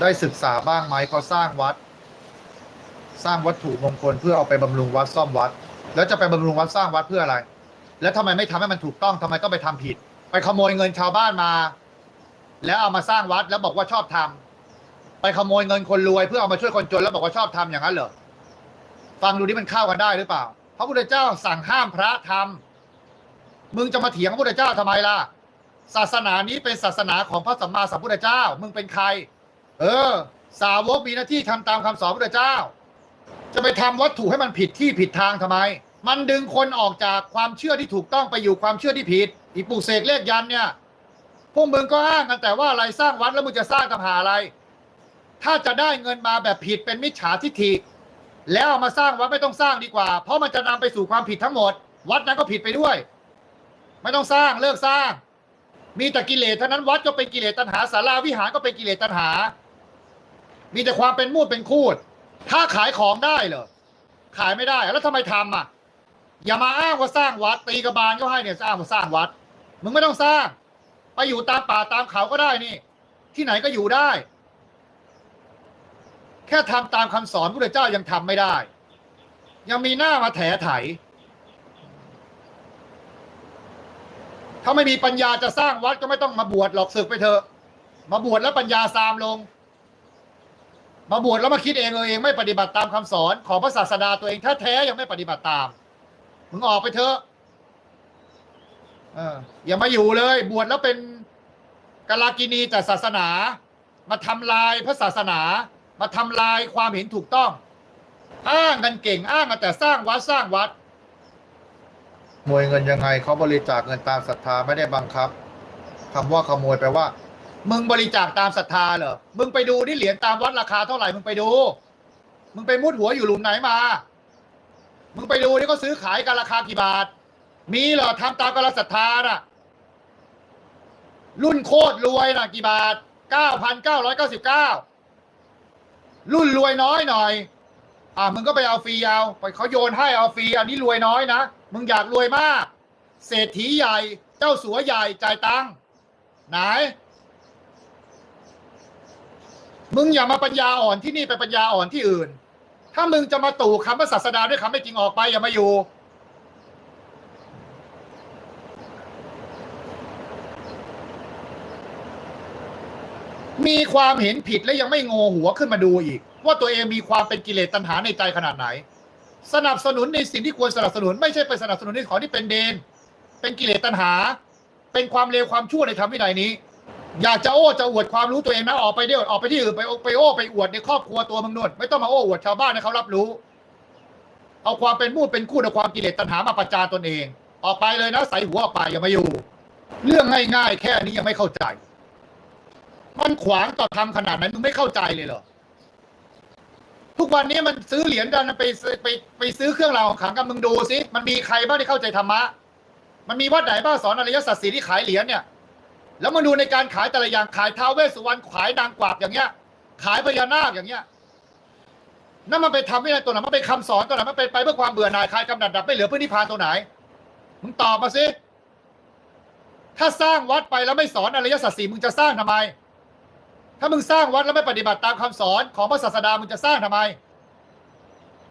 ได้ศึกษาบ้างไหมเขาสร้างวัด สร้างวัตถุมงคลเพื่อเอาไปบำรุงวัดซ่อมวัด แล้วจะไปบำรุงวัดสร้างวัดเพื่ออะไร แล้วทำไมไม่ทำให้มันถูกต้องทำไมต้องไปทำผิด ไปขโมยเงินชาวบ้านมา แล้วเอามาสร้างวัดแล้วบอกว่าชอบทำไปขโมยเงินคนรวยเพื่อเอามาช่วยคนจนแล้วบอกว่าชอบทำอย่างนั้นเหรอฟังดูนี่มันเข้ากันได้หรือเปล่า พระพุทธเจ้าสั่งห้ามพระทำมึงจะมาเถียงพระพุทธเจ้าทำไมล่ะ ศาสนานี้เป็นศาสนาของพระสัมมาสัมพุทธเจ้า มึงเป็นใคร เออ สาวกมีหน้าที่ทำตามคำสอนพระพุทธเจ้า จะไปทำวัตถุให้มันผิดที่ผิดทางทำไม มันดึงคนออกจากความเชื่อที่ถูกต้องไปอยู่ความเชื่อที่ผิด อีปลูกเสกเลขยันเนี่ย พวกมึงก็อ้างกันแต่ว่าอะไรสร้างวัดแล้วมึงจะสร้างกับหาอะไร ถ้าจะได้เงินมาแบบผิดเป็นมิจฉาทิฐิ แล้วเอามาสร้างวัดไม่ต้องสร้างดีกว่า เพราะมันจะนำไปสู่ความผิดทั้งหมด วัดนั้นก็ผิดไปด้วย ไม่ต้องสร้างเลิกสร้างมีแต่กิเลสเท่านั้นวัดก็เป็นกิเลสตัณหาศาลาวิหารก็เป็นกิเลสตัณหา มีแต่ความเป็นมูดเป็นคูด ถ้าขายของได้เหรอ ขายไม่ได้ แล้วทำไมทำอะ อย่ามาอ้างว่าสร้างวัด ตีกระบาลก็ให้เนี่ยสร้างว่าสร้างวัด มึงไม่ต้องสร้าง ไปอยู่ตามป่าตามเขาก็ได้นี่ ที่ไหนก็อยู่ได้ แค่ทำตามคำสอนพระเจ้ายังทำไม่ได้ ยังมีหน้ามาแถไถ ถ้าไม่มีปัญญาจะสร้างวัดก็ไม่ต้องมาบวชหรอกศึกไปเถอะ มาบวชแล้วปัญญาซามลง มาบวชแล้วมาคิดเองเออเองไม่ปฏิบัติตามคำสอนของพระศาสดาตัวเองถ้าแท้ยังไม่ปฏิบัติตาม มึงออกไปเถอะเอออย่ามาอยู่เลย บวชแล้วเป็นกาลากินีแต่ศาสนา มาทำลายพระศาสนา มาทำลายความเห็นถูกต้อง อ้างกันเก่งอ้างกันแต่สร้างวัดสร้างวัดขโมยเงินยังไงเขาบริจาคเงินตามศรัทธาไม่ได้บังคับคำว่าขโมยแปลว่า มึงบริจาคตามศรัทธาเหรอ มึงไปดูที่เหรียญตามวัดราคาเท่าไหร่ มึงไปดู มึงไปมุดหัวอยู่หลุมไหนมา มึงไปดูที่เขาซื้อขายกันราคากี่บาท มีเหรอทำตามกระศรัทธาน่ะ รุ่นโคตรรวยน่ะ กี่บาทเก้าพันเก้าร้อยเก้าสิบเก้ารุ่นรวยน้อยหน่อย อ่ามึงก็ไปเอาฟรีเอา ไปเขาโยนให้เอาฟรี อันนี้รวยน้อยนะ มึงอยากรวยมาก เศรษฐีใหญ่ เจ้าสัวใหญ่จ่ายตังค์ไหน มึงอย่ามาปัญญาอ่อนที่นี่ไปปัญญาอ่อนที่อื่น ถ้ามึงจะมาตู่คำว่าศาสดาด้วยคำไม่จริงออกไปอย่ามาอยู่ มีความเห็นผิดและยังไม่โงหัวขึ้นมาดูอีก ว่าตัวเองมีความเป็นกิเลสตัณหาในใจขนาดไหน สนับสนุนในสิ่งที่ควรสนับสนุน ไม่ใช่ไปสนับสนุนในของที่เป็นเดน เป็นกิเลสตัณหา เป็นความเลวความชั่วในธรรมวินัยนี้ อยากจะโอ้จะอวดความรู้ตัวเองนะออกไปเดี๋ยวออกไปที่อื่นไปไปโอ้ไปอวดในครอบครัวตัวมึงนวดไม่ต้องมาโอ้อวดชาวบ้านให้เขารับรู้ เอาความเป็นมูดเป็นคู่ในความกิเลสตัณหามาประจานตนเอง ออกไปเลยนะใส่หัวออกไปอย่ามาอยู่ เรื่องง่ายๆแค่นี้ยังไม่เข้าใจ มันขวางต่อธรรมขนาดนั้นมึงไม่เข้าใจเลยเหรอทุกวันนี้มันซื้อเหรียญกันไปไปไปซื้อเครื่องรางของขลังกันมึงดูสิมันมีใครบ้างที่เข้าใจธรรมะมันมีวัดไหนบ้างสอนอริยสัจสี่ที่ขายเหรียญเนี่ย แล้วมาดูในการขายแต่ละอย่างขายท้าวเวสสุวรรณขายนางกวาบอย่างเงี้ย ขายพญานาคอย่างเงี้ยนั่นมันไปทำไม่ได้ตัวไหนมันเป็นคำสอนตัวไหนมันเป็นไปเพื่อความเบื่อหน่ายคลายกำหนัดดับไม่เหลือเพื่อนิพพานตัวไหนมึงตอบมาสิถ้าสร้างวัดไปแล้วไม่สอนอริยสัจสี่มึงจะสร้างทำไม ถ้ามึงสร้างวัดแล้วไม่ปฏิบัติตามคำสอนของพระศาสดามึงจะสร้างทำไม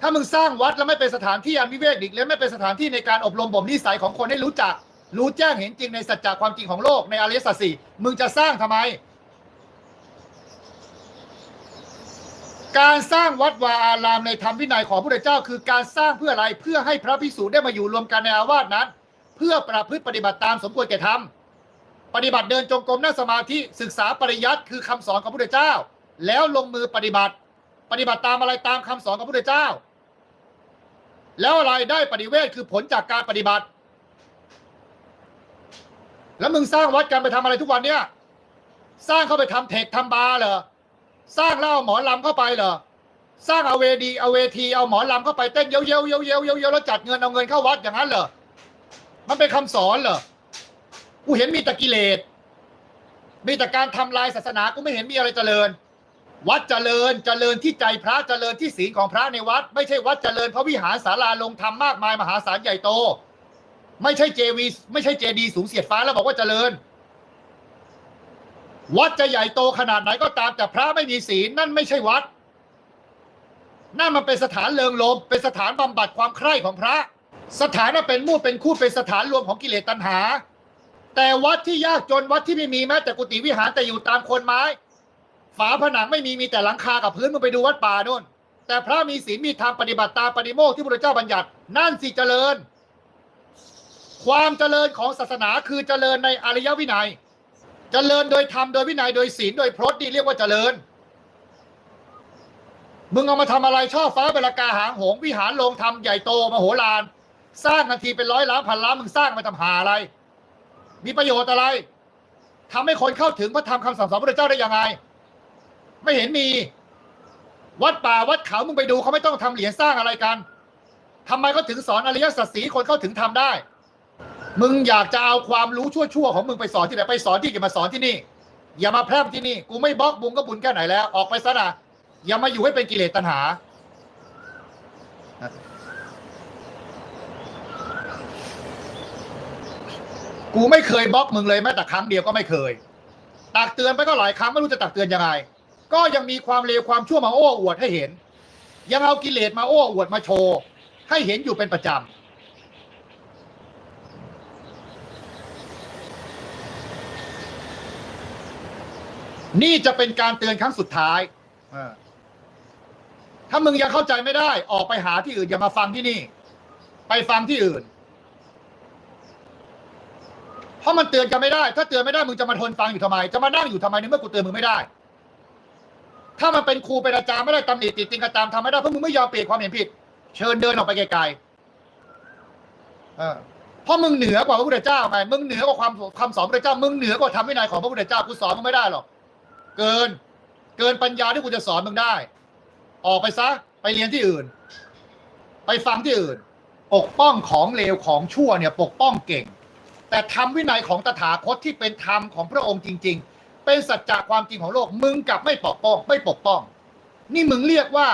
ถ้ามึงสร้างวัดแล้วไม่เป็นสถานที่อันวิเวกดิกและไม่เป็นสถานที่ในการอบรมบ่มนิสัยของคนให้รู้จัก รู้แจ้งเห็นจริงในสัจจะความจริงของโลกในอริยสัจสี่มึงจะสร้างทำไม การสร้างวัดวาอารามในธรรมวินัยของพระเจ้า คือการสร้างเพื่ออะไรเพื่อให้พระภิกษุได้มาอยู่รวมกันในอาวาสนั้น เพื่อประพฤติปฏิบัติตามสมควรแก่ธรรมปฏิบัติเดินจงกรมนั่งสมาธิศึกษาปริยัติคือคำสอนของพระเจ้า แล้วลงมือปฏิบัติ ปฏิบัติตามอะไรตามคำสอนของพระเจ้า แล้วอะไรได้ปฏิเวทคือผลจากการปฏิบัติ แล้วมึงสร้างวัดกันไปทำอะไรทุกวันเนี่ย สร้างเข้าไปทำเทคทำบาร์เหรอ สร้างแล้าหมอลำเข้าไปเหรอ สร้างเอาเวดีเอาเวทีเอาหมอลำเข้าไปเต้นเย้าเย้าเย้าเย้าเย้ยแล้วจัดเงินเอาเงินเข้าวัดอย่างนั้นเหรอ มันเป็นคำสอนเหรอ กูเห็นมีแต่กิเลส มีแต่การทำลายศาสนา กูไม่เห็นมีอะไรเจริญ วัดเจริญเจริญที่ใจพระเจริญที่ศีลของพระในวัด ไม่ใช่วัดเจริญเพราะวิหารศาลาลงธรรมมากมายมหาศาลใหญ่โต ไม่ใช่เจวีไม่ใช่เจดีสูงเสียดฟ้าแล้วบอกว่าเจริญ วัดจะใหญ่โตขนาดไหนก็ตามแต่พระไม่มีศีลนั่นไม่ใช่วัด นั่นมันเป็นสถานเลิงลม เป็นสถานบำบัดความใคร่ของพระ สถานนั้นเป็นมู่เป็นคู่เป็นสถานรวมของกิเลสตัณหา แต่วัดที่ยากจนวัดที่ไม่มีแม้แต่กุฏิวิหารแต่อยู่ตามคนไม้ ฝาผนังไม่มีมีแต่หลังคากับพื้นมึงไปดูวัดป่าโน่น แต่พระมีศีลมีธรรมปฏิบัติตามปฏิโมกข์ที่พระเจ้าบัญญัติ นั่นสิเจริญ ความเจริญของศาสนาคือเจริญในอริยวินัย เจริญโดยธรรมโดยวินัยโดยศีลโดยพรตนี่เรียกว่าเจริญ มึงเอามาทำอะไรช่อฟ้าเบลากาหางหงวิหารโรงธรรมใหญ่โตมโหฬารสร้างนาทีเป็นร้อยล้านพันล้านมึงสร้างมาทำหาอะไร มีประโยชน์อะไรทำให้คนเข้าถึงพระธรรมคำสั่งสอนพระเจ้าได้ยังไง ไม่เห็นมีวัดป่าวัดเขามึงไปดูเขาไม่ต้องทำเหรียญสร้างอะไรกันทำไมเขาถึงสอนอริยสัจสีคนเข้าถึงทำได้ มึงอยากจะเอาความรู้ชั่วๆของมึงไปสอนที่ไหนไปสอนที่อย่ามาสอนที่นี่ อย่ามาแพร่ที่นี่กูไม่บล็อกบุญก็บุญแค่ไหนแล้ว ออกไปซะนะอย่ามาอยู่ให้เป็นกิเลสตัณหา กูไม่เคยบล็อกมึงเลยแม้แต่ครั้งเดียวก็ไม่เคย ตักเตือนไปก็หลายครั้งไม่รู้จะตักเตือนยังไง ก็ยังมีความเลวความชั่วมาโอ้อวดให้เห็น ยังเอากิเลสมาโอ้อวดมาโชว์ให้เห็นอยู่เป็นประจำ นี่จะเป็นการเตือนครั้งสุดท้ายเออถ้ามึงยังเข้าใจไม่ได้ ออกไปหาที่อื่นอย่ามาฟังที่นี่ ไปฟังที่อื่น เพราะมันเตือนกันไม่ได้ ถ้าเตือนไม่ได้มึงจะมาทนฟังอยู่ทำไม จะมานั่งอยู่ทำไมในเมื่อกูเตือนมึงไม่ได้ ถ้ามันเป็นครูเป็นอาจารย์ไม่ได้ตำหนิติดติงกระตามทำไม่ได้เพราะมึงไม่ยอมเปลี่ยนความเห็นผิด เชิญเดินออกไปไกลๆเออเพราะมึงเหนือกว่าพระพุทธเจ้าไงมึงเหนือกว่าความคำสอนพระพุทธเจ้า มึงเหนือกว่าธรรมวินัยของพระพุทธเจ้ากูสอนมึงไม่ได้หรอก เกิน เกินปัญญาที่กูจะสอนมึงได้ ออกไปซะ ไปเรียนที่อื่น ไปฟังที่อื่น ปกป้องของเลวของชั่วเนี่ย ปกป้องเก่ง แต่ธรรมวินัยของตถาคตที่เป็นธรรมของพระองค์จริง ๆ เป็นสัจจะความจริงของโลกมึงกลับไม่ปกป้อง ไม่ปกป้อง นี่มึงเรียกว่า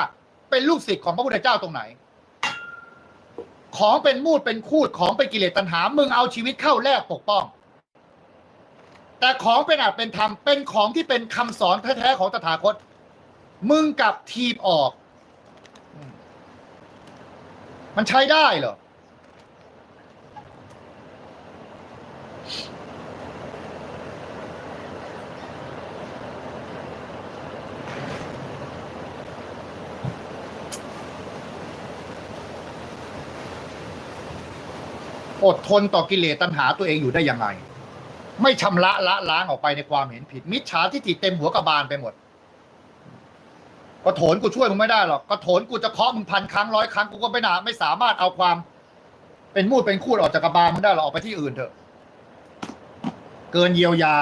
เป็นลูกศิษย์ของพระพุทธเจ้าตรงไหน ของเป็นมูดเป็นคูดของเป็นกิเลสตัณหา มึงเอาชีวิตเข้าแลกปกป้อง แต่ของเป็นอาจเป็นธรรมเป็นของที่เป็นคำสอนแท้ๆของตถาคต มึงกับทีบออก มันใช้ได้เหรออดทนต่อกิเลสตัณหาตัวเองอยู่ได้ยังไง ไม่ชำระละล้างออกไปในความเห็นผิด มิจฉาทิฏฐิเต็มหัวกระบาลไปหมดก็โถนกูช่วยมึงไม่ได้หรอกก็โถนกูจะเคาะมึงพันครั้งร้อยครั้งกูก็ไม่นาไม่สามารถเอาความ เป็นมูดเป็นคูดออกจากกระบาลมึงได้หรอกออกไปที่อื่นเถอะ เกินเยียวยา